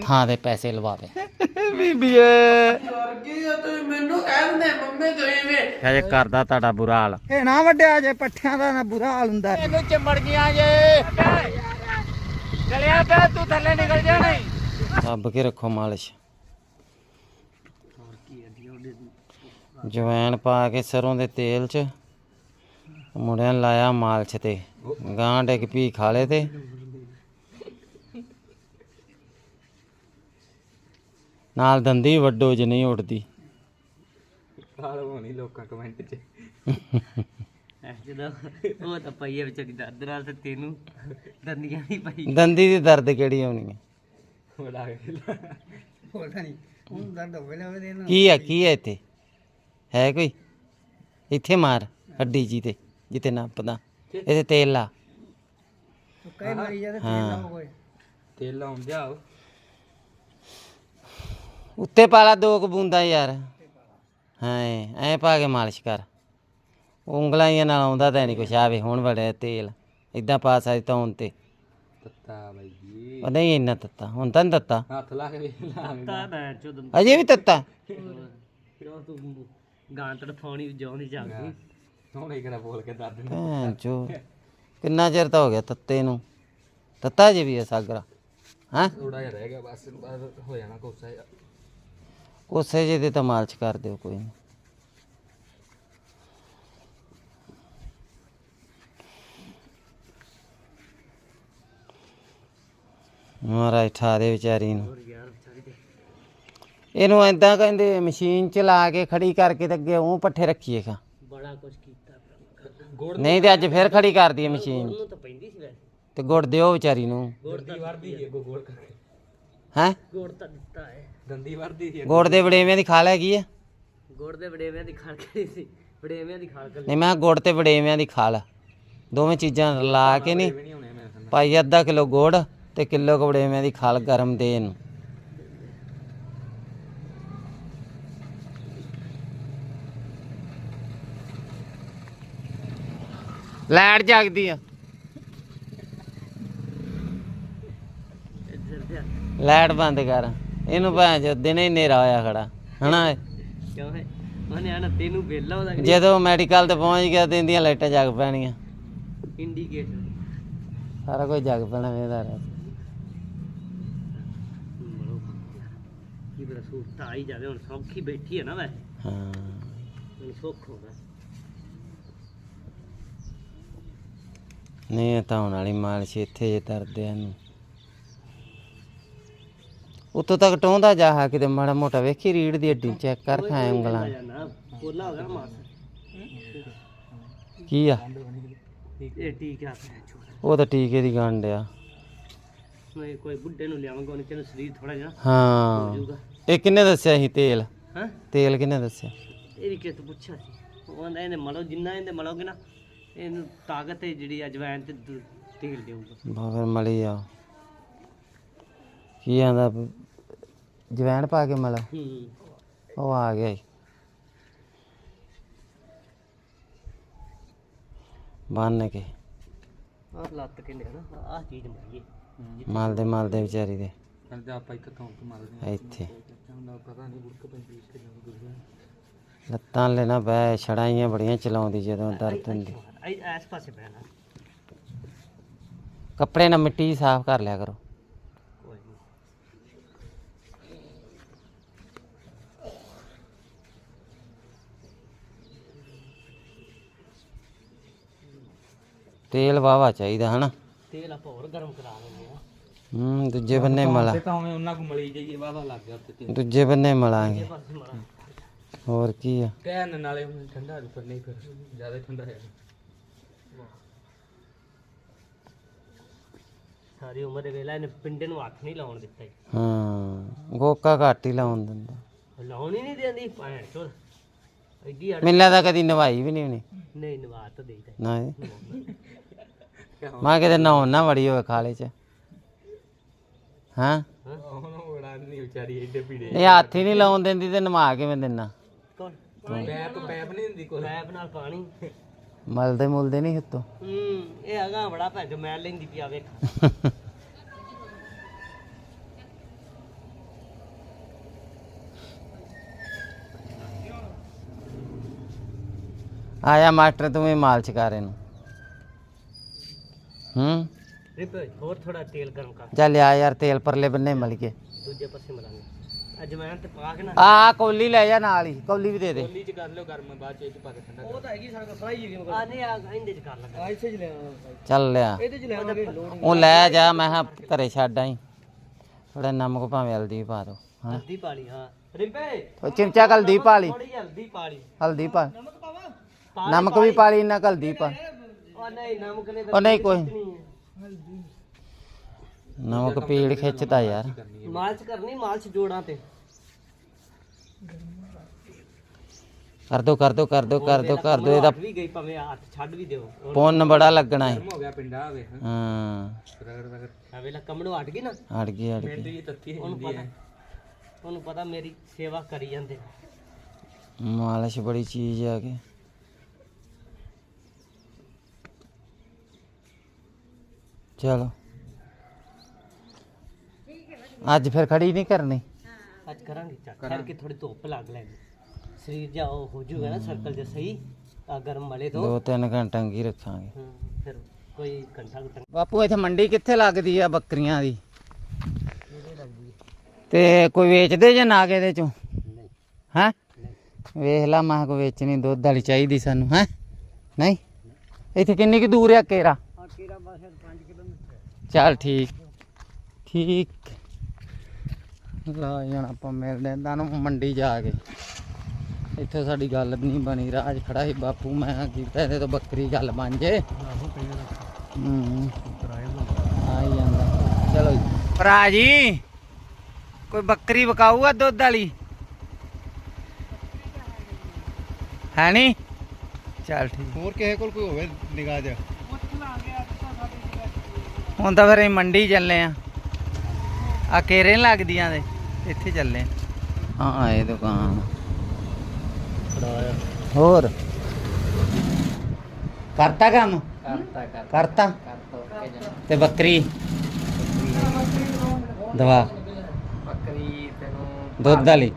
ਥਾਂ ਦੇ ਪੈਸੇ ਲਵਾਵੇ ਬੀਬੀਏ। ਕੀ ਆ ਤੁਸੀਂ ਮੈਨੂੰ ਕਹਿੰਦੇ ਮੰਮੀ ਤੁਸੀਂ ਵੀ। ਹਜੇ ਕਰਦਾ ਤੁਹਾਡਾ ਬੁਰਾ ਹਾਲ। ਇਹ ਨਾ ਵੱਡਿਆ ਜੇ ਪੱਠਿਆਂ ਦਾ ਨਾ ਬੁਰਾ ਹਾਲ ਹੁੰਦਾ। ਇਹਨੂੰ ਚਿੰਬੜ ਗਿਆ ਜੇ। ਚਲਿਆ ਪਿਆ ਤੂੰ ਥੱਲੇ ਨਿਕਲ ਜਾ ਨਹੀਂ। ਦੱਬ ਕੇ ਰੱਖੋ ਮਾਲਿਸ਼। ਜਵੈਣ ਪਾ ਕੇ ਸਰੋਂ ਦੇ ਤੇਲ 'ਚ ਮੁੰਡਿਆਂ ਨੇ ਲਾਇਆ ਮਾਲਚ ਤੇ। ਗਾਂ ਡਿੱਗ ਪੀ ਖਾ ਲੇ ਤੇ। ਨਾਲ ਦੰਦੀ ਵੱਡੋ ਜੇ ਨਹੀਂ ਉੱਡਦੀ। ਕਾਲ ਹੋਣੀ ਲੋਕਾਂ ਕਮੈਂਟ 'ਚ? ਜਦੋਂ ਉਹ ਤਾਂ ਪਈਏ ਵਿਚਾਰੀ ਦਰਦ ਨਾਲ ਤੇ ਤੈਨੂੰ ਦੰਦੀਆਂ ਨਹੀਂ ਪਈ। ਦੰਦੀ ਦੀ ਦਰਦ ਕਿਹੜੀ ਆਉਣੀ ਹੈ ਬੜਾ ਪਤਾ ਨਹੀਂ ਹੁਣ ਦਰਦ ਹੋਵੇ ਨਾ ਉਹਦੇ ਨਾਲ ਕੀ ਹੈ ਕੀ ਹੈ ਇੱਥੇ? ਹੈ ਕੋਈ? ਇੱਥੇ ਮਾਰ ਹੱਡੀ ਜੀ ਤੇ ਜਿੱਤੇ ਨੱਪਦਾ। ਇਹਦੇ ਤੇਲ ਲਾ। ਕਈ ਮਾਰੀ ਜਾਂਦੇ ਤੇਲ। ਨਾ ਹੋਏ ਤੇਲ ਲਾਉਣ ਜਾਓ ਉੱਤੇ ਪਾਲਾ ਦੋ ਕੁ ਬੂੰਦਾਂ ਯਾਰ। ਹਾਂ ਐ ਪਾ ਕੇ ਮਾਲਿਸ਼ ਕਰ। ਉਂਗਲਾਂ ਹੀ ਨਾਲ ਆਉਂਦਾ ਤਾਂ ਨਹੀਂ ਕੁਛ। ਆਵੇ ਹੁਣ ਬੜੇ ਤੇਲ। ਇਦਾਂ ਪਾ ਸਾਈ ਤੌਣ ਤੇ। ਤੱਤਾ ਬਾਈ ਜੀ। ਉਹ ਨਹੀਂ ਇੰਨਾ ਤੱਤਾ। ਹੁਣ ਤਾਂ ਨੀ ਤੱਤਾ। ਹੱਥ ਲਾ ਕੇ ਵੇਖ ਲਾ ਤਾਂ ਮੈਂ ਚੋਦ ਅਜੇ ਵੀ ਤੱਤਾ। ਕਿਉਂ ਤੂੰ ਗਾਂ ਤੜਫਾਉਣੀ ਜਾਉਂਦੀ ਜਾਂਦੀ ਸੋਹਣੇ ਕਿਹੜਾ ਬੋਲ ਕੇ ਦੱਸ ਦਿੰਦਾ। ਭੈਣ ਚੋ ਕਿੰਨਾ ਚਿਰ ਤਾਂ ਹੋ ਗਿਆ ਤੱਤੇ ਨੂੰ। ਤੱਤਾ ਜੇ ਵੀ ਹੈ ਸਾਗਰਾ। ਹਾਂ? ਥੋੜਾ ਜਿਹਾ ਰਹਿ ਗਿਆ ਬਸ ਬਾਅਦ ਹੋ ਜਾਣਾ ਕੋਸਾ ਜਿਹਾ। ਉਸੇ ਜਿਹੇ ਤੇ ਤਾਂ ਕਰ ਦਿਓ ਕੋਈ ਨਹੀਂ ਮਹਾਰਾਜ ਠਾਰੇ ਵਿਚਾਰੀ ਨੂੰ। ਇਹਨੂੰ ਐਦਾਂ ਕਹਿੰਦੇ ਮਸ਼ੀਨ ਚ ਲਾ ਕੇ ਖੜੀ ਕਰਕੇ ਤੇ ਅੱਗੇ ਉਹ ਪੱਠੇ ਰੱਖੀਏ ਖਾ। ਬੜਾ ਕੁਝ ਕੀਤਾ ਨਹੀਂ ਤੇ ਅੱਜ ਫੇਰ ਖੜੀ ਕਰਦੀ ਹੈ ਮਸ਼ੀਨ। ਤਾਂ ਪੈਂਦੀ ਸੀ ਵੈਸੇ। ਤੇ ਗੁੜ ਦਿਓ ਵਿਚਾਰੀ ਨੂੰ। ਦੰਦੀ ਵਰਦੀ ਸੀ ਅੱਗੋਂ ਗੋਲ ਕਰਕੇ। ਹੈ? ਗੁੜ ਤਾਂ ਦਿੱਤਾ ਹੈ। ਦੰਦੀ ਵਰਦੀ ਸੀ ਗੁੜ ਦੇ ਵੜੇਵਿਆਂ ਦੀ ਖਾਲ ਹੈਗੀ ਆ। ਗੁੜ ਦੇ ਵੜੇਵਿਆਂ ਦੀ ਖਾਲ ਕਰੀ ਸੀ? ਵੜੇਵਿਆਂ ਦੀ ਖਾਲ ਕਰ ਨਹੀਂ ਮੈਂ ਕਿਹਾ ਗੁੜ ਤੇ ਵੜੇਵਿਆਂ ਦੀ ਖਾਲ ਦੋਵੇਂ ਚੀਜ਼ਾਂ ਲਾ ਕੇ ਨਹੀਂ ਨਹੀਂ ਹੋਣੇ ਮੇਰੇ ਸਾਹਮਣੇ ਭਾਈ ਅੱਧਾ ਕਿਲੋ ਗੁੜ ਤੇ ਕਿਲੋ ਕੁ ਵੜੇਵਿਆਂ ਦੀ ਖਾਲ ਗਰਮ ਦੇ ਇਹਨੂੰ ਲਾਈਟ ਜਗਦੀ ਆ। ਲਾਈਟ ਬੰਦ ਕਰ। ਇਹਨੂੰ ਭਾਂ ਜੋ ਦਿਨੇ ਹੀ ਹਨੇਰਾ ਹੋਇਆ ਖੜਾ ਹਨਾ? ਏ? ਕਿਉਂ ਹੈ? ਉਹਨੇ ਆਣਾ ਤੈਨੂੰ ਵੇਲਾ ਉਹਦਾ ਜਦੋਂ ਮੈਡੀਕਲ ਤੇ ਪਹੁੰਚ ਗਿਆ ਤੇ ਇਹਦੀਆਂ ਲਾਈਟਾਂ ਜਗ ਪੈਣੀਆਂ। ਇੰਡੀਕੇਟਰ ਸਾਰਾ ਕੁਝ ਜਗ ਪੈਣਾ ਇਹਦਾ। ਕੀ ਬੜਾ ਸੂਟ ਤਾਂ ਆਈ ਜਾਵੇ ਹੁਣ ਸੌਖੀ ਬੈਠੀ ਹੈ ਨਾ ਵੈਸੇ। ਹਾਂ। ਹੁਣ ਸੁੱਖ ਹੋਗਾ ਨਹੀਂ ਇਹ ਤਾਂ ਹੁਣ ਵਾਲੀ ਮਾਲਸ਼ ਇੱਥੇ ਜੇ ਦਰਦੇ ਇਹਨੂੰ। ਉੱਤੋਂ ਤੱਕ ਟੋਂਦਾ ਜਾ ਹਾ ਕਿਤੇ ਮਾੜਾ ਮੋਟਾ ਵੇਖੀ ਰੀੜ ਦੀ ਹੱਡੀ ਚੈੱਕ ਕਰ ਖਾਏ ਉਂਗਲਾਂ। ਜਾਨਾ ਪੋਲਾ ਹੋ ਗਿਆ ਮਾਸ। ਕੀ ਆ? ਇਹ ਟੀਕਾ ਪਿਆ ਛੋੜਾ ਉਹ ਤਾਂ ਟੀਕੇ ਦੀ ਗੰਢ ਆ। ਮੈਂ ਕੋਈ ਬੁੱਢੇ ਨੂੰ ਲਿਆਵਾਂਗਾ ਉਹਨੇ ਤੈਨੂੰ ਸਰੀਰ ਥੋੜਾ ਜਿਹਾ ਹਾਂ। ਜੂਗਾ ਇਹ ਕਿੰਨੇ ਦੱਸਿਆ ਸੀ ਤੇਲ? ਹਾਂ? ਤੇਲ ਕਿੰਨੇ ਦੱਸਿਆ? ਇਹ ਵੀ ਕਿਸ ਤੋਂ ਪੁੱਛਿਆ ਸੀ। ਉਹ ਕਹਿੰਦਾ ਇਹਨੇ ਮਲੋ ਜਿੰਨਾ ਇਹਦੇ ਮਲੋਗੇ ਨਾ ਇਹਨੂੰ ਤਾਕਤ ਹੈ ਜਿਹੜੀ ਅਜਵਾਇਨ ਤੇ ਦ- ਤੇਲ ਦੇਊਗਾ। ਬਾਬਰ ਮਲੀ ਆ ਕੀ ਆਂਦਾ ਜਵੈਣ ਪਾ ਕੇ ਮਲਾ। ਹੂੰ। ਉਹ ਆ ਗਿਆ ਈ। ਬੰਨ ਕੇ। ਆਹ ਲੱਤ ਕਿੰਨੇ ਨਾ ਆਹ ਚੀਜ਼ ਮਾਰੀਏ ਮਲਦੇ ਮਲਦੇ ਵਿਚਾਰੀ ਦੇ। ਕਹਿੰਦੇ ਆਪਾਂ ਇੱਕ ਥਾਂ ਤੋਂ ਮਾਰਦੇ ਇੱਥੇ। ਹਾਂ ਪਤਾ ਨਹੀਂ ਬੁੜਕ ਪੈਂਦੀ ਇਸ ਕਿੰਨਾ ਗੁਰੂਆ ਲੱਤਾਂ ਲੈ ਨਾ ਬੈ ਛੜਾਈਆਂ ਬੜੀਆਂ ਚਲਾਉਂਦੀ ਜਦੋਂ ਦਰਦ ਹੁੰਦੀ। ਪਾਸੇ ਬਹਿਣਾ ਕੱਪੜੇ ਨਾਲ ਮਿੱਟੀ ਸਾਫ਼ ਕਰ ਲਿਆ ਕਰੋ ਕੋਈ ਨਹੀਂ ਤੇਲ ਵਾਵਾ ਚਾਹੀਦਾ ਹਨਾ? ਤੇਲ ਆਪਾਂ ਹੋਰ ਗਰਮ ਕਰਾ ਲੈਂਦੇ ਆ ਹੂੰ ਦੂਜੇ ਬੰਨੇ ਮਲਾ। ਤੇ ਤਾਂ ਉਵੇਂ ਉਹਨਾਂ ਕੋ ਮਲੀ ਜਾਈਏ ਵਾਦਾ ਲੱਗ ਗਿਆ ਉੱਤੇ ਦੂਜੇ ਬੰਨੇ ਮਲਾਂਗੇ। ਪਾਸੇ ਹੋਰ ਕੀ ਆ? ਕਹਿਣ ਨਾਲੇ ਹੁਣ ਠੰਡਾ ਪਰ ਨਹੀਂ ਫਿਰ ਜ਼ਿਆਦਾ ਠੰਡਾ ਹੈ। ਸਾਰੀ ਉਮਰ ਦੇ ਵੇਲਾ ਇਹਨੇ ਪਿੰਡੇ ਨੂੰ ਹੱਥ ਨਹੀਂ ਲਾਉਣ ਦਿੱਤਾ। ਜੀ। ਹਾਂ ਗੋਕਾ ਘੱਟ ਹੀ ਲਾਉਣ ਦਿੰਦਾ। ਲਾਉਣ ਹੀ ਨਹੀਂ ਦਿੰਦੀ ਭੈਣ ਚੋਦ। ਐਡੀ ਅੜ ਮੈਨੂੰ ਲੱਗਦਾ ਕਦੀ ਨਵਾਈ ਵੀ ਨਹੀਂ ਹੋਣੀ। ਨਹੀਂ ਨਵਾਤ ਤਾਂ ਦੇਈਦਾ। ਮੈਂ ਕਿਤੇ ਨਹਾਉਣ ਨਾ ਵੜੀ ਹੋਵੇ ਖਾਲੇ 'ਚ। ਹਾਂ? ਉਹਨੂੰ ਬੜਾ ਨਹੀਂ ਵਿਚਾਰੀ ਐਡੇ ਪੀੜੇ ਇਹ ਹੱਥ ਹੀ ਨਹੀਂ ਲਾਉਣ ਦਿੰਦੀ ਤੇ ਨਮਾ ਕੇ ਦਿੰਨਾ? ਕੌਣ? ਮਲਦੇ ਮੁਲਦੇ ਨਹੀਂ ਹਿੱਤੋਂ ਆਇਆ ਮਾਸਟਰ ਤੂੰ ਵੀ ਮਾਲਚ ਕਰ ਰਹੇ ਨੂੰ ਹੂੰ। ਰਿਪੇ ਹੋਰ ਥੋੜਾ ਤੇਲ ਗਰਮ ਕਰ। ਚੱਲ ਆ ਯਾਰ ਤੇਲ ਪਰਲੇ ਬੰਨੇ ਮਲ ਕੇ ਦੂਜੇ ਪਾਸੇ ਮਲਾਂਗੇ। ਅਜਵਾਇਣ ਤੇ ਪਾ ਕੇ ਨਾ। ਆ ਕੌਲੀ ਲੈ ਜਾ ਨਾਲ ਹੀ ਕੌਲੀ ਵੀ ਦੇ ਦੇ। ਚ ਕਰ ਲਿਓ ਗਰਮ ਬਾਅਦ ਚ ਇਹ ਚ ਪਾ ਕੇ ਠੰਡਾ ਉਹ ਤਾਂ ਹੈਗੀ ਸਾਡੇ ਕੋਲ ਫਰਾਈ ਜੀ ਆ ਨਹੀਂ ਆ ਇਹਦੇ ਚ ਕਰ ਲੱਗਾ ਇੱਥੇ ਚ ਲੈ ਚੱਲ ਲਿਆ। ਇਹਦੇ ਚ ਲੋੜ ਉਹ ਲੈ ਜਾ ਮੈਂ ਕਿਹਾ ਘਰੇ ਛੱਡ ਆਈ। ਥੋੜਾ ਨਮਕ ਭਾਵੇਂ ਹਲਦੀ ਵੀ ਪਾ ਦੋ ਹਾਂ। ਹਲਦੀ ਪਾ ਲਈ ਹਾਂ। ਰਿਪੇ। ਉਹ ਚਿਮਚਾ ਹਲਦੀ ਪਾ ਲਈ। ਥੋੜੀ ਹਲਦੀ ਪਾ ਲਈ। ਹਲਦੀ ਪਾ। ਨਮਕ ਵੀ। ਪਾ ਲਈ ਨਾ ਹਲਦੀ ਪਾ। ਉਹ ਨਹੀਂ ਨਮਕ ਨੇ ਉਹ ਨਹੀਂ ਕੋਈ। ਨਮਕ ਪੀੜ ਖਿੱਚਦਾ ਯਾਰ। ਮਾਲਚ ਕਰਨੀ ਮਾਲਚ ਜੋੜਾਂ ਤੇ। ਕਰ ਦੋ ਕਰ ਦੋ ਕਰ ਦੋ ਕਰ ਦੋ ਕਰ ਦੋ ਇਹਦਾ ਵੀ ਗਈ ਭਾਵੇਂ ਹੱਥ ਛੱਡ ਵੀ ਦਿਓ। ਪੁੰਨ ਬੜਾ ਲੱਗਣਾ ਹੈ ਹੋ ਗਿਆ ਪਿੰਡਾ ਵੇ ਹਾਂ। ਆ ਵੇਲਾ ਕਮੜੋ ਹਟ ਗਈ ਨਾ। ਅੜ ਗਈ ਅੜ ਗਈ। ਤੱਤੀ ਉਹਨੂੰ ਪਤਾ ਉਹਨੂੰ ਪਤਾ ਮੇਰੀ ਸੇਵਾ ਕਰੀ ਜਾਂਦੇ। ਮਾਲਿਸ਼ ਬੜੀ ਚੀਜ਼ ਆ ਕੇ। ਚਲੋ। ਅੱਜ ਫਿਰ ਖੜੀ ਨਹੀਂ ਕਰਨੀ। ਅੱਜ ਕਰਾਂਗੇ ਚੱਕ। ਠਹਿਰ ਕੇ ਥੋੜੀ ਧੁੱਪ ਲੱਗ ਲੈਗੀ ਸਰੀਰ ਜਾ ਉਹ ਹੋ ਜੂਗਾ ਨਾ ਸਰਕਲ ਜਿਹਾ ਸਹੀ। ਤਾਂ ਗਰਮ ਮਲੇ ਤੋਂ। ਦੋ ਤਿੰਨ ਘੰਟੇ ਹੀ ਰੱਖਾਂਗੇ। ਫਿਰ ਕੋਈ ਘੰਟਾ ਕੁ ਟੰਗ ਬਾਪੂ ਇੱਥੇ ਮੰਡੀ ਕਿੱਥੇ ਲੱਗਦੀ ਆ ਬੱਕਰੀਆਂ ਦੀ? ਤੇ ਕੋਈ ਵੇਚਦੇ ਜੇ ਨਾਗ ਇਹਦੇ ਚੋਂ? ਨਹੀਂ। ਹੈਂ? ਵੇਖ ਲਾ ਮਾਂ ਕੋ ਵੇਚਣੀ ਦੁੱਧ ਵਾਲੀ ਚਾਹੀਦੀ ਸਾਨੂੰ ਹੈ? ਨਹੀਂ? ਇੱਥੇ ਕਿੰਨੀ ਕੁ ਦੂਰ ਆ ਕੇਰਾ? ਆ ਕੀਰਾ ਬਸ 5 ਕਿਲੋਮੀਟਰ ਚੱਲ ਠੀਕ। ਠੀਕ। ਲਾ ਜਾਣ ਆਪਾਂ ਮਿਲਦੇ ਆਂ ਤੁਹਾਨੂੰ ਮੰਡੀ ਜਾ ਕੇ। ਇੱਥੇ ਸਾਡੀ ਗੱਲ ਨਹੀਂ ਬਣੀ ਰਾਜ ਖੜਾ ਸੀ ਬਾਪੂ ਮੈਂ ਕੀਤਾ ਇਹਦੇ ਤੋਂ ਬੱਕਰੀ ਗੱਲ ਬਣ ਜੇ। ਹੂੰ। ਆ ਹੀ ਜਾਂਦਾ। ਚਲੋ ਜੀ। ਭਰਾ ਜੀ ਕੋਈ ਬੱਕਰੀ ਵਿਕਾਊਗਾ ਦੁੱਧ ਵਾਲੀ? ਹੈ ਨਹੀਂ ਚੱਲ ਠੀਕ। ਹੋਰ ਕਿਸੇ ਕੋਲ ਕੋਈ ਹੋਵੇ ਨਿਗਾਹ 'ਚ? ਹੁਣ ਤਾਂ ਫਿਰ ਅਸੀਂ ਮੰਡੀ ਚੱਲੇ ਆ। ਆ ਕੇਰੇ ਲੱਗਦੀਆਂ ਦੇ ਇੱਥੇ ਚੱਲੇ ਆ। ਹਾਂ ਆਏ ਦੁਕਾਨ। ਹੋਰ? ਕਰਤਾ ਕੰਮ? ਕਰਤਾ ਕਰਤਾ। ਤੇ ਬੱਕਰੀ? ਦਵਾ ਬੱਕਰੀ ਤੈਨੂੰ ਦੁੱਧ ਵਾਲੀ?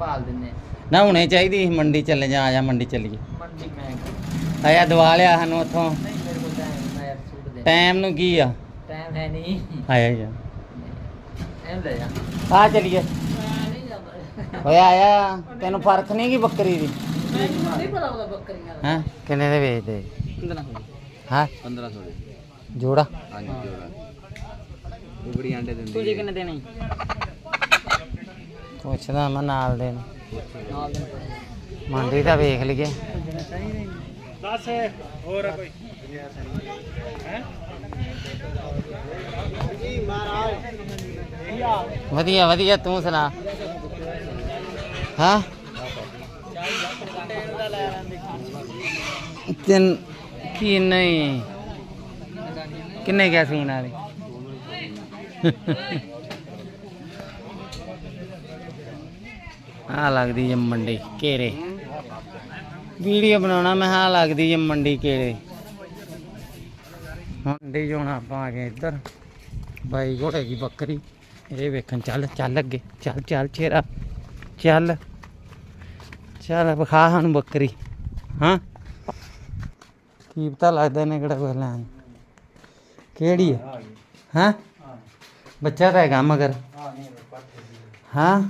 ਭਾਲ ਦਿੰਨੇ। ਨਾ ਹੁਣੇ ਚਾਹੀਦੀ ਸੀ ਮੰਡੀ ਚੱਲੇ ਜਾ ਆ ਜਾ ਮੰਡੀ ਚੱਲੀਏ। ਮੰਡੀ ਮੈਂ ਆਇਆ ਦਵਾ ਲਿਆ ਸਾਨੂੰ ਉੱਥੋਂ। ਟਾਈਮ ਨੂੰ ਕੀ ਆ? ਹੈ ਨਹੀਂ ਆਇਆ ਜਾ ਐਂ ਲੈ ਜਾ ਆ ਚਲੀਏ। ਨਹੀਂ ਜਾਂਦਾ ਓਏ ਆਇਆ ਤੈਨੂੰ ਫ਼ਰਕ ਨਹੀਂ ਕੀ ਬੱਕਰੀ ਦੀ? ਮੈਨੂੰ ਨਹੀਂ ਪਤਾ ਉਹਦਾ ਬੱਕਰੀਆਂ ਦਾ ਹੈਂ? ਕਿੰਨੇ ਦੇ ਵੇਚਦੇ? ਕਿੰਨਾ ਹਾਂ? 1500 ਦੇ ਜੋੜਾ? ਹਾਂਜੀ ਜੋੜਾ। ਉਗੜੀ ਆਂਡੇ ਦਿੰਦੀ ਤੂੰ ਕਿੰਨੇ ਦੇਣੇ? ਪੁੱਛਦਾ ਮੈਂ ਨਾਲ ਦੇ ਨੂੰ। ਨਾਲ ਦੇ ਮੰਡੀ ਤਾਂ ਵੇਖ ਲਈਏ। ਦੱਸ ਹੋਰ ਕੋਈ। ਵਧੀਆ ਵਧੀਆ, ਤੂੰ ਸੁਣਾ। ਹਾਂ? ਤਿੰਨ, ਕੀ ਨਹੀਂ? ਕਿੰਨੇ ਗਿਆ ਸੀਨ ਵਾਲੀ ਆ ਲੱਗਦੀ ਹੈ ਮੰਡੀ ਕੇਰੇ ਵੀਡੀਓ ਬਣਾਉਣਾ, ਮੈਂ ਹਾਂ ਲੱਗਦੀ ਹੈ ਮੰਡੀ ਕੇਰੇ ਮੰਡੀ ਜਾਣਾ ਆਪਾਂ ਆ ਗਏ ਇੱਧਰ। ਬਾਈ ਘੋੜੇ ਦੀ ਬੱਕਰੀ। ਇਹ ਵੇਖਣ ਚੱਲ ਚੱਲ ਅੱਗੇ। ਚੱਲ ਚੱਲ ਚੇਰਾ ਚੱਲ। ਚੱਲ ਵਿਖਾ ਸਾਨੂੰ ਬੱਕਰੀ। ਹਾਂ। ਕੀ ਪਤਾ ਲੱਗਦਾ ਨੇ ਕਿਹੜਾ ਕੋਈ ਲੈਣ। ਕਿਹੜੀ ਹੈ ਹਾਂ? ਬੱਚਾ ਤਾਂ ਹੈਗਾ ਮਗਰ। ਹਾਂ।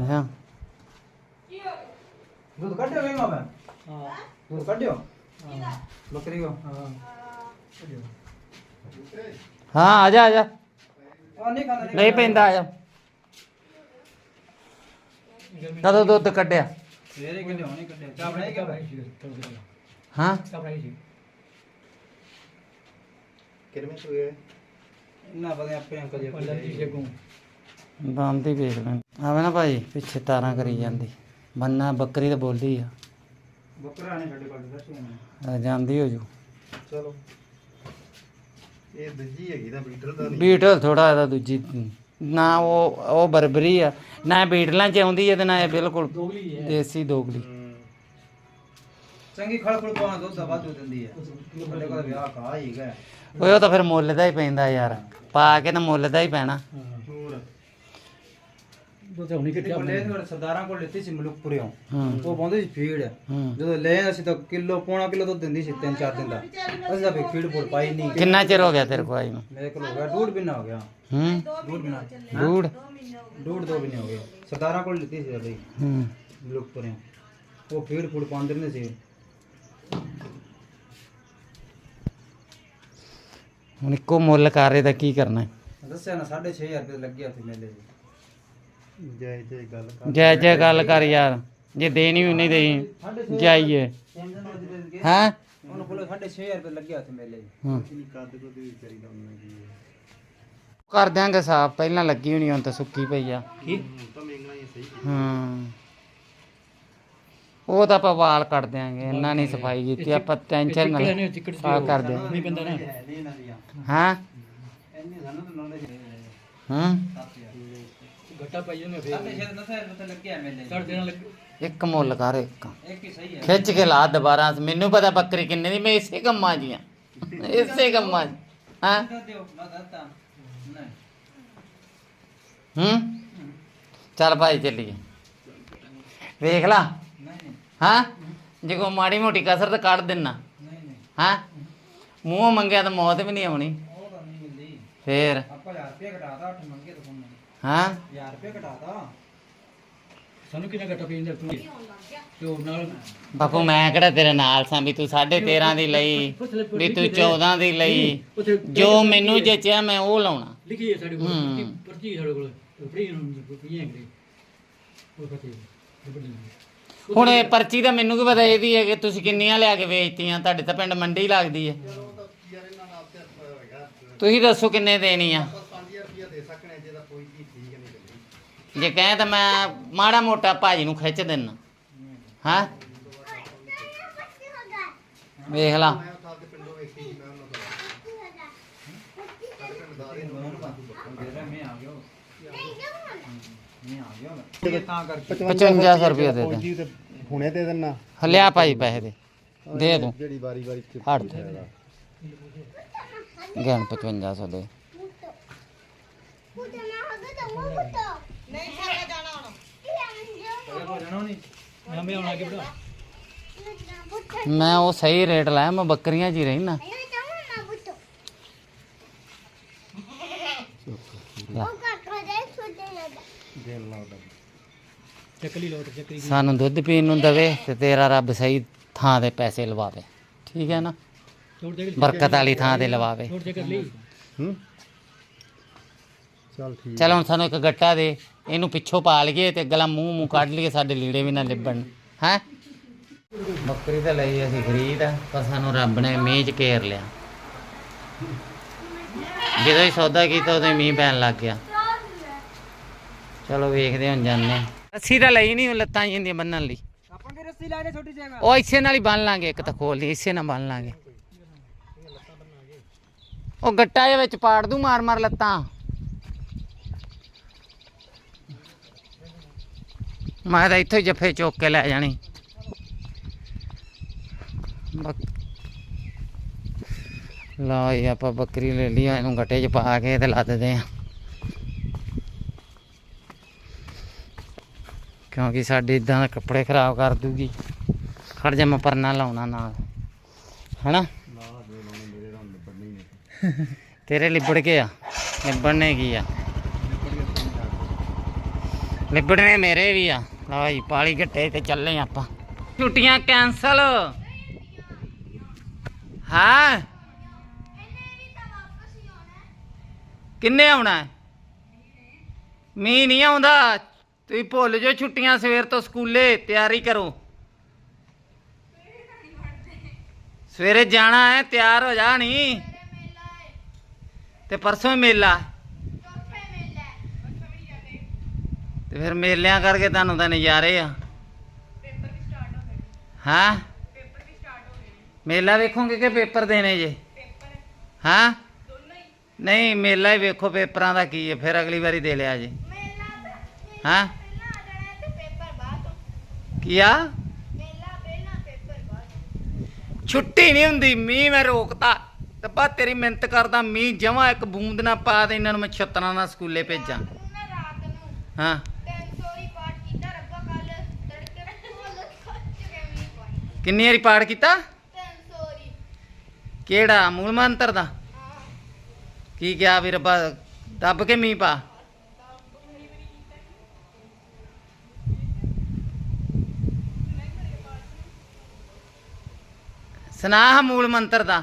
ਹਾਂ ਦੁੱਧ ਕੱਢਿਓ ਮੈਂ ਹਾਂ। ਦੁੱਧ ਕੱਢਿਓ। ਹਾਂ। ਹਾਂ। ਆ ਜਾ ਆ ਜਾ। ਆ ਨਹੀਂ ਖਾਂਦਾ ਨਹੀਂ ਪੈਂਦਾ ਆ ਜਾ। ਕਦੋਂ ਦੁੱਧ ਕੱਢਿਆ? ਸਵੇਰੇ ਕਿੰਨੇ ਹੋਣੇ ਕੱਢਿਆ। ਚਾਹ ਬਣਾਈ ਕਿ ਭਾਈ ਹਾਂ। ਚਾਹ ਬਣਾਈ ਸੀ। ਕਿਰਮੇ ਸੂਏ ਨਾ ਬਗੇ ਆਪੇ ਅੰਕਲ ਜੀ ਲੱਗੀ ਜਗੂ ਬੰਦ ਹੀ ਵੇਖ ਲੈ ਆਵੇ ਨਾ ਭਾਈ ਪਿੱਛੇ ਤਾਰਾਂ ਕਰੀ ਜਾਂਦੀ। ਬੰਨਾ ਬੱਕਰੀ ਤਾਂ ਬੋਲਦੀ ਆ। ਬੱਕਰਾ ਨੇ ਸਾਡੇ ਕੋਲ ਦੱਸਿਆ ਆ ਜਾਂਦੀ ਹੋ ਜੂ। ਚਲੋ। ਇਹ ਦੂਜੀ ਹੈਗੀ ਤਾਂ ਬੀਟਲ ਦਾ ਬੀਟਲ ਥੋੜਾ ਇਹਦਾ ਦੂਜੀ ਨਾ ਉਹ ਉਹ ਬਰਬਰੀ ਆ। ਨਾ ਬੀਟਲਾਂ ਚ ਆਉਂਦੀ ਹੈ ਤੇ ਨਾ ਇਹ ਬਿਲਕੁਲ ਦੇਸੀ ਦੋਗਲੀ। ਚੰਗੀ ਖੜ ਖੜ ਪਾਉਣਾ ਦੁੱਧ ਦਾ ਵਾਧੂ ਦਿੰਦੀ ਹੈ। ਸਾਡੇ ਕੋਲ ਵਿਆਹ ਕਾ ਹੀ ਹੈਗਾ। ਓਏ ਉਹ ਤਾਂ ਫਿਰ ਮੁੱਲ ਦਾ ਹੀ ਪੈਂਦਾ ਯਾਰ। ਪਾ ਕੇ ਤਾਂ ਮੁੱਲ ਦਾ ਹੀ ਪੈਣਾ। ਹੋਰ ਉਹ ਤੇ ਹੁਣੀ ਕਿੱਥੇ ਲੈ ਤੁਹਾਡੇ ਸਰਦਾਰਾਂ ਕੋਲ ਲਿੱਤੀ ਸੀ ਮਲੂਕਪੁਰਿਓਂ ਹਾਂ ਉਹ ਪਾਉਂਦੇ ਸੀ ਫੀਡ ਹਾਂ ਜਦੋਂ ਲੈ ਅਸੀਂ ਤਾਂ ਕਿਲੋ ਪੌਣਾ ਕਿਲੋ ਦੁੱਧ ਦਿੰਦੀ ਸੀ ਤਿੰਨ ਚਾਰ ਦਿਨ ਦਾ ਅਸੀਂ ਤਾਂ ਵੀ ਫੀਡ ਫੁੱਲ ਪਾਈ ਨਹੀਂ ਕਿੰਨਾ ਚਿਰ ਹੋ ਗਿਆ ਤੇਰੇ ਕੋਲ ਆਈ ਨੂੰ ਮੇਰੇ ਕੋਲ ਹੋ ਗਿਆ ਡੂਢ ਮਹੀਨਾ ਹੋ ਗਿਆ ਹੂੰ ਡੂਢ ਮਹੀਨਾ ਡੂੜ ਡੂਢ ਦੋ ਮਹੀਨੇ ਹੋ ਗਏ ਸਰਦਾਰਾਂ ਕੋਲ ਲਿੱਤੀ ਸੀ ਉਹਦੀ ਹੂੰ ਮਲੂਕਪੁਰਿਓਂ ਉਹ ਫੀਡ ਫੁੱਲ ਪਾਉਂਦੇ ਨੇ ਸੀ ਹੁਣ ਇੱਕੋ ਮੁੱਲ ਕਰ ਰਹੇ ਤਾਂ ਕੀ ਕਰਨਾ ਹੈ? ਦੱਸਿਆ ਨਾ 6500 ਰੁਪਏ ਲੱਗਿਆ ਸੀ ਮੇਲੇ ਜੀ ਜੈ ਜੈ ਗੱਲ ਜੈ ਜੈ ਗੱਲ ਕਰ ਯਾਰ। ਜੇ ਦੇਣੀ ਵੀ ਨਹੀਂ ਦੇਈ ਜਾਈਏ ਹਾਂ? ਉਹਨੂੰ ਕੋਲ 6500 ਰੁਪਏ ਲੱਗਿਆ ਸੀ ਮੇਲੇ ਜੀ ਹਾਂ। ਕਰ ਦਿਆਂਗੇ ਸਾਫ਼ ਪਹਿਲਾਂ ਲੱਗੀ ਹੋਣੀ ਹੁਣ ਤਾਂ ਸੁੱਕੀ ਪਈ ਆ। ਕੀ? ਹਾਂ। ਉਹ ਤਾਂ ਆਪਾਂ ਵਾਲ ਕੱਢ ਦਿਆਂਗੇ ਇਹਨਾਂ ਨਹੀਂ ਸਫ਼ਾਈ ਕੀਤੀ ਆਪਾਂ ਟੈਨਸ਼ਨ ਨਾ ਸਾਫ਼ ਕਰ ਦੇ। ਦੀਆਂ ਹਾਂ? ਇੰਨੀ ਸਾਨੂੰ ਤਾਂ ਲਾਉਂਦੇ ਸੀ ਹਾਂ ਘਟਾ ਪਾਈ ਉਹਨੇ ਫੇਰ 6500 ਰੁਪਏ ਤਾਂ ਲੱਗਿਆ ਮੇਲੇ? ਸਾਡੇ ਦੇਣ ਲੱਗੇ ਇੱਕ। ਮੁੱਲ ਕਰ ਇੱਕ। ਇੱਕ ਹੀ ਸਹੀ ਹੈ ਖਿੱਚ ਕੇ ਲਾ ਦੁਬਾਰਾ ਮੈਨੂੰ ਪਤਾ ਬੱਕਰੀ ਕਿੰਨੇ ਦੀ ਮੈਂ ਇਸੇ ਕੰਮਾਂ ਜੀਆਂ ਇਸੇ ਕੰਮਾਂ 'ਚ। ਹਾਂ? ਹੂੰ? ਚੱਲ ਭਾਈ ਚੱਲੀਏ। ਵੇਖ ਲਾ। ਨਹੀਂ ਨਹੀਂ। ਹਾਂ? ਜੇ ਕੋ ਮਾੜੀ ਮੋਟੀ ਕਸਰ ਤਾਂ ਕੱਢ ਦੇਣਾ ਨਹੀਂ ਨਹੀਂ। ਹਾਂ? ਮੂੰਹ ਮੰਗਿਆ ਤਾਂ ਮੌਤ ਵੀ ਨਹੀਂ ਆਉਣੀ। ਉਹ ਤਾਂ ਨਹੀਂ ਮਿਲਦੀ। ਫੇਰ? ਆਪਾਂ 1000 ਰੁਪਏ ਘਟਾਤਾ ਅੱਠ ਮੰਗੇ ਤਾਂ ਹਾਂ? 1000 ਰੁਪਏ ਘਟਾਤਾ। ਸਾਨੂੰ ਕਿੰਨਾ ਘਟਾ ਪੀਂਦੇ ਤੂੰ? ਤੇ ਉਹ ਨਾਲ ਬਾਪੂ ਮੈਂ ਕਿਹੜਾ ਤੇਰੇ ਨਾਲ ਸਾਂ ਵੀ ਤੂੰ 13.5 ਦੀ ਲਈ ਵੀ ਤੂੰ 14 ਦੀ ਲਈ। ਜੋ ਮੈਨੂੰ ਜਚਿਆ ਮੈਂ ਉਹ ਲਾਉਣਾ। ਲਿਖੀ ਹੈ ਸਾਡੇ ਹੂੰ। ਪਰਚੀ ਸਾਡੇ ਕੋਲ ਫਰੀ ਨੂੰ ਪਈਆਂ ਕਰੇ ਉਹ ਪਤੀ ਹੁਣ ਇਹ ਪਰਚੀ ਦਾ ਮੈਨੂੰ ਕੀ ਪਤਾ ਇਹਦੀ ਹੈ ਕਿ ਤੁਸੀਂ ਕਿੰਨੀਆਂ ਲਿਆ ਕੇ ਵੇਚਤੀਆਂ ਤੁਹਾਡੇ ਤਾਂ ਪਿੰਡ ਮੰਡੀ ਲੱਗਦੀ ਹੈ। ਤੁਸੀਂ ਦੱਸੋ ਕਿੰਨੇ ਦੇਣੀ ਆ? ਜੇ ਕਹੇ ਤਾਂ ਮੈਂ ਮਾੜਾ ਮੋਟਾ ਭਾਜੀ ਨੂੰ ਖਿੱਚ ਦੇਣਾ ਹਾਂ? ਵੇਖ ਲਾ। ਮੈਂ ਆ ਗਿਆ ਮੈਂ ਆ ਗਿਆ ਤਾਂ ਕਰਕੇ 5500 ਰੁਪਏ ਦੇ ਦੇ। ਤੇ ਹੁਣੇ ਦੇ ਦੇਣਾ ਹਲਿਆ ਭਾਈ ਪੈਸੇ ਦੇ। ਦੇ ਦੂੰ। ਜਿਹੜੀ ਵਾਰੀ ਵਾਰੀ ਹਟ ਦੇ। ਗਿਆਨ 5500 ਦੇ। ਹੋ ਜਾਣਾ ਨਹੀਂ ਮੈਂ ਆਉਣਾ ਕਿ ਬੜਾ ਮੈਂ ਉਹ ਸਹੀ ਰੇਟ ਲਾਇਆ ਮੈਂ ਬੱਕਰੀਆਂ 'ਚ ਹੀ ਰਹੀ ਨਾ ਚੱਕਲੀ ਲੋਟ ਚੱਕਲੀ ਸਾਨੂੰ ਦੁੱਧ ਪੀਣ ਨੂੰ ਦਵੇ ਤੇ ਤੇਰਾ ਰੱਬ ਸਹੀ ਥਾਂ ਤੇ ਪੈਸੇ ਲਵਾਵੇ। ਠੀਕ ਹੈ ਨਾ? ਛੋੜ ਦੇ ਬਰਕਤ ਵਾਲੀ ਥਾਂ ਤੇ ਲਵਾਵੇ। ਛੋੜ ਚੱਕਰ ਲਈ। ਹੂੰ? ਚੱਲ ਠੀਕ ਚਲ ਹੁਣ ਸਾਨੂੰ ਇੱਕ ਗੱਟਾ ਦੇ। ਇਹਨੂੰ ਪਿੱਛੋਂ ਪਾ ਲਈਏ ਤੇ ਗਲਾ ਮੂੰਹ ਮੂੰਹ ਕੱਢ ਲਈਏ ਸਾਡੇ ਲੀੜੇ ਵੀ ਨਾ ਲਿਬਣ। ਹੈ? ਬੱਕਰੀ ਤਾਂ ਲਈ ਅਸੀਂ ਖਰੀਦ ਪਰ ਸਾਨੂੰ ਰੱਬ ਨੇ ਮੀਂਹ ਚ ਘੇਰ ਲਿਆ। ਜਦੋਂ ਹੀ ਸੌਦਾ ਕੀਤਾ ਉਦੋਂ ਹੀ ਮੀਂਹ ਪੈਣ ਲੱਗ ਗਿਆ। ਚਲੋ ਵੇਖਦੇ ਹਾਂ ਜਾਂਦੇ ਅਸੀਂ ਤਾਂ ਲਈ ਨਹੀਂ ਲੱਤਾਂ ਜਿੰਦੀਆਂ ਬੰਨਣ ਲਈ। ਆਪਾਂ ਕੀ ਰੱਸੀ ਲਾਣੇ ਛੋਟੀ ਜਗ੍ਹਾ। ਉਹ ਇਸੇ ਨਾਲ ਹੀ ਬੰਨ ਲਾਂਗੇ ਇੱਕ ਤਾਂ ਖੋਲ ਲਈ ਇਸੇ ਨਾਲ ਬੰਨ ਲਾਂਗੇ। ਉਹ ਗੱਟਾ ਦੇ ਵਿੱਚ ਪਾੜ ਦੂੰ ਮਾਰ ਮਾਰ ਲੱਤਾਂ। ਮੈਂ ਤਾਂ ਇੱਥੋਂ ਜੱਫੇ ਚੁੱਕ ਕੇ ਲੈ ਜਾਣੀ। ਬੱਕ- ਲਓ ਆਪਾਂ ਬੱਕਰੀ ਲੈ ਲਈ, ਇਹਨੂੰ ਗੱਟੇ 'ਚ ਪਾ ਕੇ ਤੇ ਲੱਦ ਦੇ ਆ। ਕਿਉਂਕਿ ਸਾਡੇ ਇਦਾਂ ਦੇ ਕੱਪੜੇ ਖਰਾਬ ਕਰ ਦੂਗੀ। ਖੜ ਜਾ, ਮੈਂ ਪਰਨਾ ਲਾਉਣਾ ਨਾਲ। ਹਨਾ? ਤੇਰੇ ਲਿਬੜ ਕੇ ਆ। ਲਿਬੜਨੇ ਕੀ ਆ? ਲਿਬੜਨੇ ਮੇਰੇ ਵੀ ਆ। ਲਓ ਪਾਲੀ ਘੱਟੇ ਤੇ ਚੱਲੇ ਆਪਾਂ। ਛੁੱਟੀਆਂ ਕੈਂਸਲ। ਹਾਂ। ਕਿੰਨੇ ਆਉਣਾ? ਮੀਂਹ ਨਹੀਂ ਆਉਂਦਾ। ਤੁਸੀਂ ਭੁੱਲ ਜਾਓ ਛੁੱਟੀਆਂ ਸਵੇਰ ਤੋਂ ਸਕੂਲੇ, ਤਿਆਰੀ ਕਰੋ। ਸਵੇਰੇ ਜਾਣਾ ਹੈ, ਤਿਆਰ ਹੋ ਜਾ ਨਹੀਂ ਤੇ ਪਰਸੋਂ ਮੇਲਾ। ਤੇ ਫਿਰ ਮੇਲਿਆਂ ਕਰਕੇ ਤੁਹਾਨੂੰ ਤਾਂ ਨਜ਼ਾਰੇ ਆ। ਹਾਂ ਮੇਲਾ ਵੇਖੋਗੇ ਕਿ ਪੇਪਰ ਦੇਣੇ ਜੇ? ਹਾਂ? ਨਹੀਂ ਮੇਲਾ ਹੀ ਵੇਖੋ ਪੇਪਰਾਂ ਦਾ ਕੀ ਹੈ ਫਿਰ ਅਗਲੀ ਵਾਰੀ ਦੇ ਲਿਆ ਜੇ। ਹਾਂ? ਕੀ ਆ? ਛੁੱਟੀ ਨਹੀਂ ਹੁੰਦੀ ਮੀਂਹ ਮੈਂ ਰੋਕਤਾ। ਤੇ ਬਾ ਤੇਰੀ ਮਿਹਨਤ ਕਰਦਾ ਮੀਂਹ ਜਮਾ ਇੱਕ ਬੂੰਦ ਨਾ ਪਾ ਦੇ ਇਹਨਾਂ ਨੂੰ ਮੈਂ ਛੱਤਰਾਂ ਨਾਲ ਸਕੂਲੇ ਭੇਜਾਂ। ਹਾਂ? ਕਿੰਨੀ ਵਾਰੀ ਪਾਠ ਕੀਤਾ? ਕਿਹੜਾ? ਮੂਲ ਮੰਤਰ ਦਾ? ਕੀ ਕਿਹਾ ਵੀ ਰੱਬਾ ਦੱਬ ਕੇ ਮੀਂਹ ਪਾ। ਸੁਣਾ ਮੂਲ ਮੰਤਰ ਦਾ।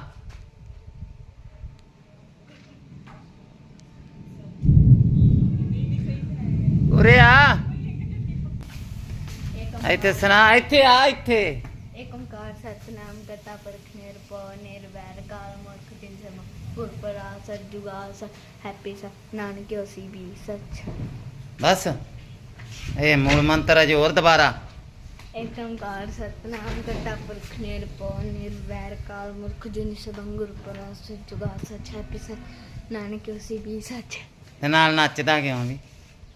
ਉਰੇ ਆ। ਇੱਥੇ ਸੁਣਾ ਇੱਥੇ ਆ ਇੱਥੇ। ਸਤਨਾਮ ਕਰਤਾ ਪੁਰਖ ਨਿਰਭਉ ਨਿਰਵੈਰ ਕਾਲ ਮੂਰਖ ਜਿਨ ਸਮ ਪੁਰਪਰਾ ਸਤ ਜੁਗਾ ਸਤ ਹੈਪੀ ਸਤ ਨਾਨਕ ਹੋਸੀ ਵੀ ਸਚ ਬਸ ਇਹ ਮੂਲ ਮੰਤਰ ਹੈ ਜੀ ਹੋਰ ਦੁਬਾਰਾ ਏਕ ਓੰਕਾਰ ਸਤਨਾਮ ਕਰਤਾ ਪੁਰਖ ਨਿਰਭਉ ਨਿਰਵੈਰ ਕਾਲ ਮੂਰਖ ਜਿਨ ਸਮ ਗੁਰਪਰਾ ਸਤ ਜੁਗਾ ਸਚ ਹੈਪੀ ਸਤ ਨਾਨਕ ਹੋਸੀ ਵੀ ਸਚ ਤੇ ਨਾਲ ਨੱਚਦਾ ਕਿਉਂ ਵੀ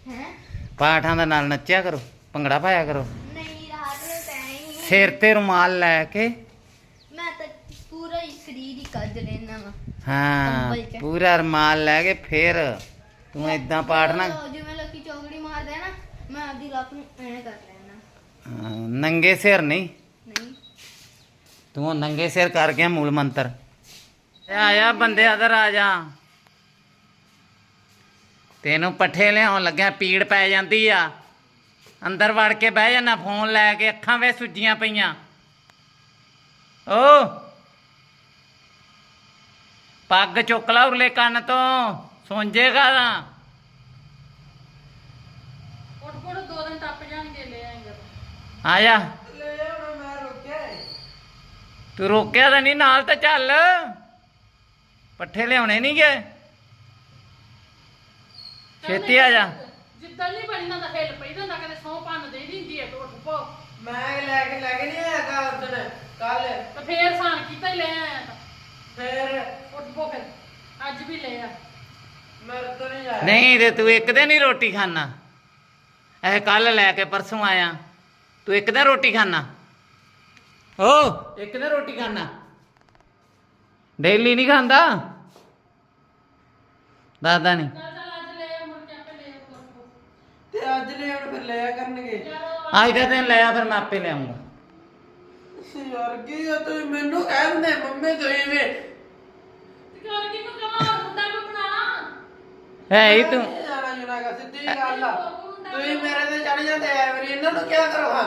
ਹੈ ਪਾਠਾਂ ਦਾ ਨਾਲ ਨੱਚਿਆ ਕਰੋ ਭੰਗੜਾ ਪਾਇਆ ਕਰੋ। ਨਹੀਂ ਸਿਰ ਤੇ ਰੁਮਾਲ ਲੈ ਕੇ। ਮੈਂ ਤਾਂ ਪੂਰਾ ਹੀ ਸਰੀਰ ਹੀ ਕੱਜ ਲੈਣਾ ਵਾ। ਹਾਂ ਕੰਬਲ ਚ। ਪੂਰਾ ਰੁਮਾਲ ਲੈ ਕੇ ਫੇਰ ਤੂੰ ਇਦਾਂ ਪਾਠ ਨਾ ਜਦੋਂ ਜਿਵੇਂ ਲੋਕੀ ਚੌਂਕੜੀ ਮਾਰਦੇ ਆ ਨਾ ਮੈਂ ਆਪਦੀ ਲੱਤ ਨੂੰ ਐ ਕਰ ਲੈਣਾ ਹਾਂ, ਨੰਗੇ ਸਿਰ ਨਹੀਂ। ਨਹੀਂ। ਤੂੰ ਉਹ ਨੰਗੇ ਸਿਰ ਕਰ ਗਿਆ ਮੂਲ ਮੰਤਰ। ਇਹ ਆਇਆ ਬੰਦੇ ਅਦਰ ਆ ਜਾ ਤੈਨੂੰ ਪੱਠੇ ਲਿਆਉਣ ਲੱਗਿਆ ਪੀੜ ਪੈ ਜਾਂਦੀ ਆ। ਅੰਦਰ ਵੜ ਕੇ ਬਹਿ ਜਾਣਾ ਫੋਨ ਲੈ ਕੇ ਅੱਖਾਂ ਵੇ ਸੁੱਜੀਆਂ ਪਈਆਂ। ਓ ਪੱਗ ਚੁੱਕ ਲਾ ਉਰਲੇ ਕੰਨ ਤੋਂ ਸੁਣ ਜੇਗਾ ਤਾਂ। ਉੱਠ ਕੋੜ ਦੋ ਦਿਨ ਟੱਪ ਜਾਣਗੇ ਲੈ ਆਏਗਾ ਆ ਜਾ। ਲੈ ਆਉਣਾ ਮੈਂ ਰੋਕਿਆ ਏ। ਤੂੰ ਰੋਕਿਆ ਤਾਂ ਨਹੀਂ ਨਾਲ ਤਾਂ ਚੱਲ। ਪੱਠੇ ਲਿਆਉਣੇ ਨਹੀਂ ਗਏ ਛੇਤੀ ਆ ਜਾ। ਜਿੱਦਾਂ ਨਹੀਂ ਬਣੀ ਨਾ ਤਾਂ ਹਿੱਲ ਪਈ ਤਾਂ ਕਦੇ ਸੌ ਪੰਨ ਦੇ ਦਿੰਦੀ ਹੈ ਉੱਠ ਪੋ। ਮੈਂ ਲੈ ਕੇ ਲੈ ਕੇ ਨਹੀਂ ਆਇਆ ਕਾ ਉਦਣ ਕੱਲ। ਤੇ ਫੇਰ ਸਾਨ ਕੀਤਾ ਹੀ ਲੈ ਆਇਆ ਤਾਂ। ਫੇਰ? ਉੱਠ ਪੋ ਫਿਰ ਅੱਜ ਵੀ ਲੈ ਆ। ਮੇਰੇ ਤੋਂ ਨਹੀਂ ਆਇਆ। ਨਹੀਂ ਤੇ ਤੂੰ ਇੱਕ ਦਿਨ ਹੀ ਰੋਟੀ ਖਾਣਾ ਇਹ ਕੱਲ ਲੈ ਕੇ ਪਰਸੋਂ ਆਇਆ। ਤੂੰ ਇੱਕ ਦਿਨ ਰੋਟੀ ਖਾਣਾ ਓ ਇੱਕ ਦਿਨ ਰੋਟੀ ਖਾਣਾ ਡੇਲੀ ਨਹੀਂ ਖਾਂਦਾ? ਦਾਦਾ ਨਹੀਂ। ਤੇ ਅੱਜ ਲੈ ਆਉਣ ਫਿਰ ਲਿਆ ਕਰਨਗੇ। ਅੱਜ ਦਾ ਦਿਨ ਲਿਆ ਫਿਰ ਮੈਂ ਆਪੇ ਲਿਆਉਂਗਾ ਯਾਰ ਕੀ ਆ ਤੁਸੀਂ ਮੈਨੂੰ ਕਹਿ ਦਿੰਦੇ ਮੰਮੀ ਤੇ ਕਿਨੂੰ ਮੁੰਡਾ ਨੂੰ ਬਣਾ ਹੈ ਹੀ ਤੂੰ। ਮੈਂ ਨਹੀਂ ਜਾਣਾ ਜੁਨਾ ਕਾ ਸਿੱਧੀ ਗੱਲ ਆ। ਤੁਸੀਂ ਮੇਰੇ ਤੇ ਚੜ ਜਾਂਦੇ ਆ ਮੇਰੀ ਇਹਨਾਂ ਨੂੰ ਕਿਆ ਕਰੋ ਹਾਂ।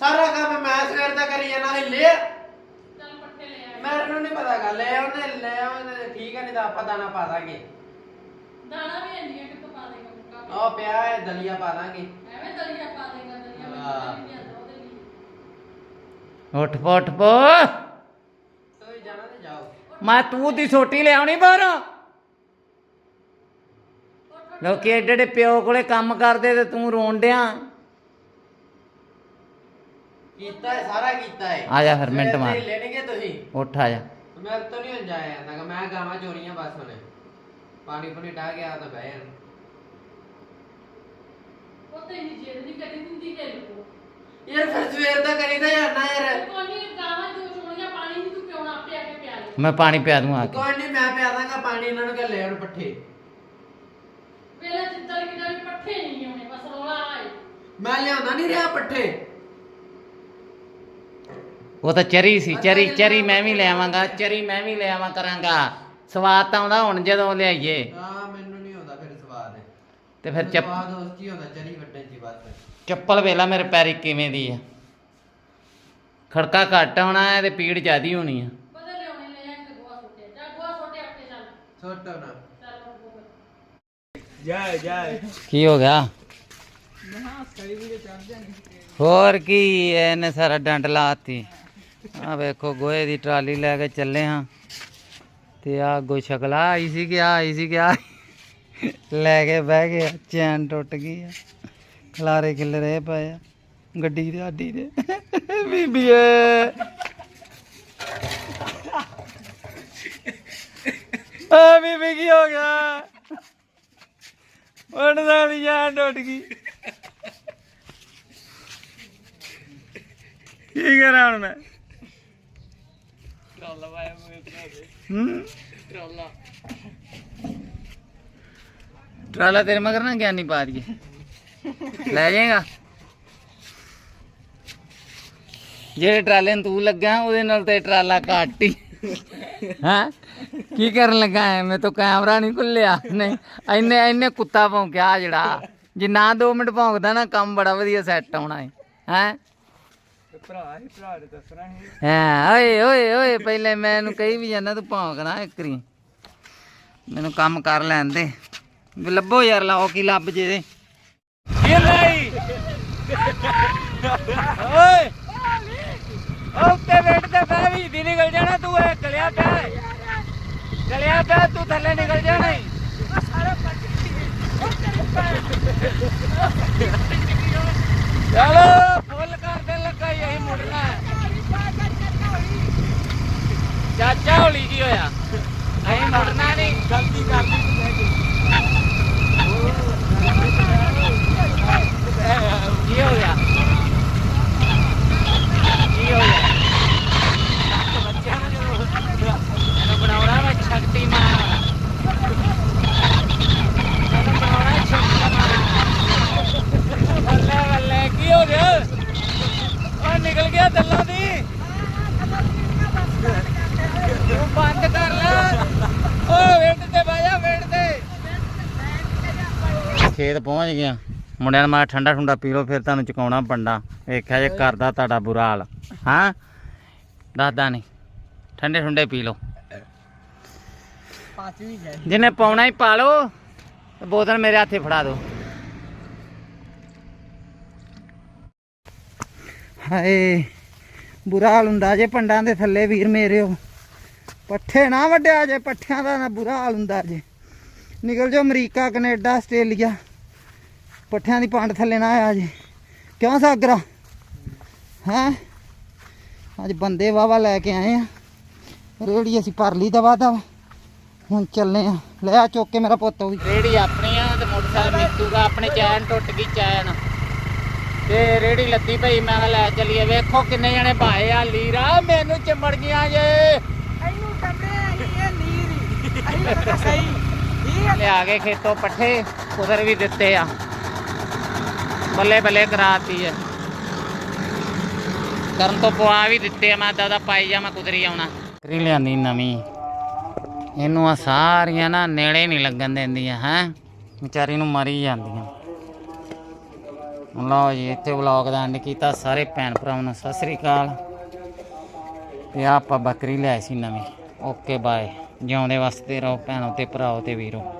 ਸਾਰਾ ਕੰਮ ਮੈਂ ਸਵੇਰ ਦਾ ਕਰੀ ਜਾਂਦਾ ਇਹ ਲੈ ਚੱਲ ਪੱਠੇ ਲੈ ਆ ਮੈਨੂੰ ਨਹੀਂ ਪਤਾ ਗੱਲ ਲੈ ਉਹਨੇ ਲੈ ਉਹਨੇ ਠੀਕ ਹੈ ਨਹੀਂ ਤਾਂ ਆਪਾਂ ਦਾਣਾ ਪਾ ਦਾਂਗੇ। ਦਾਣਾ ਵੀ ਇੰਨੀਆਂ ਕਿਤੋਂ ਪਾ ਦੇਗਾ। ਉਹ ਪਿਆ ਹੈ ਦਲੀਆ ਪਾ ਦਾਂਗੇ। ਐਵੇਂ ਦਲੀਆ ਪਾ ਦੇਗਾ ਦਲੀਆ ਮੈਂ ਹਾਂ। ਨਹੀਂ ਲਿਆਂਦਾ ਉਹਦੇ ਲਈ। ਉੱਠ ਪੋ ਉੱਠ ਪੋ। ਤੁਸੀਂ ਜਾਣਾ ਤੇ ਜਾਓ। ਮੈਂ ਤੂੰ ਦੀ ਛੋਟੀ ਲਿਆਉਣੀ ਬਾਹਰੋਂ। ਲੋਕੀ ਏਡੇ ਏਡੇ ਪਿਓ ਕੋਲੇ ਕੰਮ ਕਰਦੇ ਤੇ ਤੂੰ ਰੋਣ ਡਿਆ। ਕੀਤਾ ਹੈ ਸਾਰਾ ਕੀਤਾ ਹੈ। ਆ ਜਾ ਫਿਰ ਮਿੰਟ ਮਾਰ। ਲੈਣਗੇ ਤੁਸੀਂ। ਉੱਠ ਆ ਜਾ। ਮੇਰੇ ਤੋਂ ਨਹੀਂ ਜਾਇਆ ਜਾਂਦਾ ਗਾ, ਮੈਂ ਗਾਵਾਂ ਚੋਰੀਆਂ ਬਸ ਹੁਣੇ। ਪਾਣੀ ਪੁਣੀ ਟਾ ਗਿਆ ਤਾਂ ਬਹਿ ਜਾਣ। ਨਹੀਂ ਕਰੀ ਦਿੰਦੀ ਯਾਰ ਫਿਰ ਸਵੇਰ ਦਾ ਕਰੀਦਾ ਜਾਣਾ ਯਾਰ? ਕੋਈ ਨਹੀਂ ਗਾਵਾਂ ਜੋ ਚੋਣੀਆਂ ਪਾਣੀ ਨਹੀਂ ਤੂੰ ਪਿਉਣਾ ਆਪੇ ਆ ਕੇ ਪਿਆ ਲੈ ਮੈਂ ਪਾਣੀ ਪਿਆ ਦੂੰ ਆ ਕੇ। ਕੋਈ ਨਹੀਂ ਮੈਂ ਪਿਆ ਦਾਂਗਾ ਪਾਣੀ ਇਹਨਾਂ ਨੂੰ ਕਿ ਲੈ ਆਉਣ ਪੱਠੇ। ਪਹਿਲਾਂ ਜਿੱਦਾਂ ਕਿਦਾਂ ਵੀ ਪੱਠੇ ਨਹੀਂ ਆਉਣੇ ਬਸ ਰੋਲਾ ਆਏ ਮੈਂ ਲਿਆਉਂਦਾ ਨਹੀਂ ਰਿਹਾ ਪੱਠੇ। ਉਹ ਤਾਂ ਚਰੀ ਸੀ ਚਰੀ ਚਰੀ ਮੈਂ ਵੀ ਲਿਆਵਾਂਗਾ ਚਰੀ ਮੈਂ ਵੀ ਲਿਆਵਾਂ ਕਰਾਂਗਾ। ਸਵਾਦ ਤਾਂ ਆਉਂਦਾ ਹੁਣ ਜਦੋਂ ਲਿਆਈਏ। ਹਾਂ ਮੈਨੂੰ ਨਹੀਂ ਆਉਂਦਾ ਫਿਰ ਸਵਾਦ ਤੇ ਫਿਰ ਚੱਪ ਸਵਾਦ ਉਸ ਕੀ ਹੁੰਦਾ ਚਰੀ ਵੱਟੇ ਜੀ ਬਸ ਚੱਪਲ ਵੇਲਾ ਮੇਰੇ ਪੈਰੀ ਕਿਵੇਂ ਦੀ ਆ? ਖੜਕਾ ਘੱਟ ਹੋਣਾ ਹੈ ਤੇ ਪੀੜ ਜ਼ਿਆਦੀ ਹੋਣੀ ਆ। ਬਦਲ ਲਿਆਉਣੇ ਲੈ ਆ ਕੇ ਗੋਆ ਸੁੱਟੇ ਜਾ ਗੋਆ ਸੁੱਟੇ ਆਪੇ ਚੱਲ। ਛੋਟਾ ਨਾ ਚੱਲ ਉੱਠ ਪੋ ਫਿਰ। ਕੀ ਹੋ ਗਿਆ? ਹੋਰ ਕੀ ਇਹਨੇ ਸਾਰਾ ਡੰਡ ਲਾਤੀ ਆ ਵੇਖੋ ਗੋਹੇ ਦੀ ਟਰਾਲੀ ਲੈ ਕੇ ਚੱਲੇ ਹਾਂ। ਤੇ ਆ ਗੋ ਸ਼ਕਲਾ ਆਈ ਸੀ ਕਿ ਆ ਆਈ ਸੀ ਕਿ ਆ ਲੈ ਕੇ ਬਹਿ ਗਏ ਚੈਨ ਟੁੱਟ ਗਈ ਆ। ਖਲਾਰੇ ਖਿਲਰੇ ਪਏ ਆ ਗੱਡੀ ਦੇ ਆਡੀ ਦੇ। ਬੀਬੀਏ ਆ ਬੀਬੀ ਕੀ ਹੋ ਗਿਆ? ਉਹਨਾਂ ਦੀ ਜਾਨ ਟੁੱਟ ਗਈ। ਕੀ ਕਰਾਂ ਹੁਣ ਮੈਂ? ਹੂੰ? ਟਰਾਲਾ। ਤੇਰੇ ਮਗਰ ਨਾ ਗਿਆਨੀ ਪਾ ਦਈਏ। ਲੈ ਜਾਏਗਾ। ਜਿਹੜੇ ਟਰਾਲੇ ਨੂੰ ਤੂੰ ਲੱਗਾ ਉਹਦੇ ਨਾਲ ਤੇ ਟਰਾਲਾ ਘੱਟ ਹੀ। ਹਾਂ? ਕੀ ਕਰਨ ਲੱਗਾ? ਐ ਮੈਂ ਤਾਂ ਕੈਮਰਾ ਨਹੀਂ ਖੁੱਲਿਆ। ਨਹੀਂ ਐਨੇ ਐਨੇ ਕੁੱਤਾ ਭੌਂਕਿਆ ਜਿਹੜਾ। ਜੇ ਨਾ 2 ਮਿੰਟ ਭੌਂਕਦਾ ਨਾ ਕੰਮ ਬੜਾ ਵਧੀਆ ਸੈੱਟ ਆਉਣਾ ਹੈ? ਹੈ ਭਰਾ ਹੀ ਭਰਾ ਦੇ ਦੱਸਣਾ ਸੀ ਹਾਂ? ਓਏ ਓਏ ਓਏ ਪਹਿਲੇ ਮੈਂ ਇਹਨੂੰ ਕਹੀ ਵੀ ਜਾਂਦਾ ਤੂੰ ਭੌਂਕਣਾ ਇੱਕਰੀ ਮੈਨੂੰ ਕੰਮ ਕਰ ਲੈਣ ਦੇ। ਲੱਭੋ ਯਾਰ, ਲਾਓ ਕੀ ਲੱਭ ਜੇ। ਦੇ ਕੀ ਨਹੀਂ। ਓਏ। ਉੱਤੇ ਬੈਠ ਤੇ ਮੈਂ ਵੀ ਦੀ ਨਿਕਲ ਜਾਣਾ, ਤੂੰ ਇਹ ਗਲਿਆ ਪਿਆ ਗਲਿਆ ਪਿਆ, ਤੂੰ ਥੱਲੇ ਨਿਕਲ ਜਾਣਾ ਹੀ ਚਲੋ, ਫੁੱਲ ਕਰ ਲੱਗਾ ਹੀ ਅਸੀਂ ਮੁੜਨਾ ਚਾਚਾ ਹੋਲੀ ਕੀ ਹੋਇਆ। ਅਸੀਂ ਮੁੜਨਾ ਨਹੀਂ ਗਲਤੀ ਕਰ ਲਈ ਕੀ ਹੋ ਗਿਆ ਕੀ ਹੋ ਗਿਆ ਬੱਚਿਆਂ ਨੂੰ ਜਦੋਂ ਬਣਾਉਣਾ ਵਾ ਸ਼ਕਤੀਮਾਨ ਇਹਨੂੰ ਬਣਾਉਣਾ ਸ਼ਕਤੀਮਾਨ ਬੱਲੇ ਬੱਲੇ ਕੀ ਹੋ ਗਿਆ ਉਹ ਨਿਕਲ ਗਿਆ ਦੱਲਾਂ ਦੀ ਤੂੰ ਬੰਦ ਕਰ ਲੈ ਓ ਵੇਟ ਤੇ ਬਾਜਾ ਵੇਟ ਤੇ ਖੇਤ ਪਹੁੰਚ ਗਿਆ। ਮੁੰਡਿਆਂ ਨੂੰ ਮੈਂ ਕਿਹਾ ਠੰਡਾ ਠੁੰਡਾ ਪੀ ਲਓ, ਫਿਰ ਤੁਹਾਨੂੰ ਚੁਕਾਉਣਾ ਪੰਡਾ। ਵੇਖਿਆ ਜੇ ਕਰਦਾ ਤੁਹਾਡਾ ਬੁਰਾ ਹਾਲ। ਹਾਂ? ਦੱਸਦਾ ਨਹੀਂ। ਠੰਡੇ ਠੁੰਡੇ ਪੀ ਲਓ। ਜਿਹਨੇ ਪਾਉਣਾ ਹੀ ਪਾ ਲਓ, ਤੇ ਬੋਤਲ ਮੇਰੇ ਹੱਥੇ ਫੜਾ ਦਿਓ। ਹਾਏ, ਬੁਰਾ ਹਾਲ ਹੁੰਦਾ ਜੇ ਪੰਡਾਂ ਦੇ ਥੱਲੇ ਵੀਰ ਮੇਰੇ ਮੇਰਿਓ ਪੱਠੇ ਨਾ ਵੱਡਿਆ ਜੇ, ਪੱਠਿਆਂ ਦਾ ਨਾ ਬੁਰਾ ਹਾਲ ਹੁੰਦਾ ਜੇ। ਨਿਕਲ ਜਾਓ ਅਮਰੀਕਾ, ਕੈਨੇਡਾ, ਆਸਟ੍ਰੇਲੀਆ। ਪੱਠਿਆਂ ਦੀ ਪੰਡ ਥੱਲੇ ਨਾ ਆਇਆ ਜੇ। ਕਿਉਂ ਸਾਗਰਾ? ਹੈਂ? ਅੱਜ ਬੰਦੇ ਵਾਵਾ ਲੈ ਕੇ ਆਏ ਆ। ਰੇੜੀ ਅਸੀਂ ਭਰ ਲਈ ਦਵਾ ਦਵਾ। ਹੁਣ ਚੱਲੇ ਆ। ਲੈ ਆ ਚੁੱਕ ਕੇ ਮੇਰਾ ਪੁੱਤ ਵੀ। ਰੇੜੀ ਆਪਣੀ ਆ ਤੇ ਮੋਟਰਸਾਈਕਲ ਮਿੱਤੂਗਾ ਆਪਣੇ ਚੈਨ ਟੁੱਟ ਗਈ ਚੈਨ। ਤੇ ਰੇੜੀ ਲੱਤੀ ਪਈ ਮੈਂ ਕਿਹਾ ਲੈ ਚੱਲੀਏ। ਵੇਖੋ ਕਿੰਨੇ ਜਣੇ ਭਾਏ ਆ ਲੀਰਾ। ਮੈਨੂੰ ਚਿੰਬੜ ਗਈਆਂ ਜੇ। ਇਹਨੂੰ ਟੰਬੇ ਇਹ ਲੀਰ। ਸਹੀ। ਲਿਆ ਕੇ ਖੇਤੋਂ ਪੱਠੇ ਉਧਰ ਵੀ ਦਿੱਤੇ ਆ। ਬੱਲੇ ਬੱਲੇ ਕਰਾਤੀ ਹੈ ਕਰਨ ਤੋਂ ਪਵਾ ਵੀ ਦਿੱਤੇ ਆ, ਮੈਂ ਦਾਦਾ ਪਾਈ ਜਾ, ਮੈਂ ਕੁਦਰੀ ਆਉਣਾ। ਕਰੀ ਲਿਆਂਦੀ ਨਵੀਂ। ਇਹਨੂੰ ਆ ਸਾਰੀਆਂ ਨਾ ਨੇੜੇ ਨਹੀਂ ਲੱਗਣ ਦਿੰਦੀਆਂ, ਹੈ? ਵਿਚਾਰੀ ਨੂੰ ਮਰੀ ਜਾਂਦੀਆਂ। ਲਓ ਜੀ, ਇੱਥੇ ਵਲੌਗ ਦਾ ਐਂਡ ਕੀਤਾ। ਸਾਰੇ ਭੈਣ ਭਰਾਵਾਂ ਨੂੰ ਸਤਿ ਸ੍ਰੀ ਅਕਾਲ। ਤੇ ਆਪਾਂ ਬੱਕਰੀ ਲਿਆਈ ਸੀ ਨਵੀਂ। Okay, bye. ਜਿਉਂਦੇ ਵਾਸਤੇ ਰਹੋ, ਭੈਣੋ ਤੇ ਭਰਾਓ ਤੇ ਵੀਰੋ।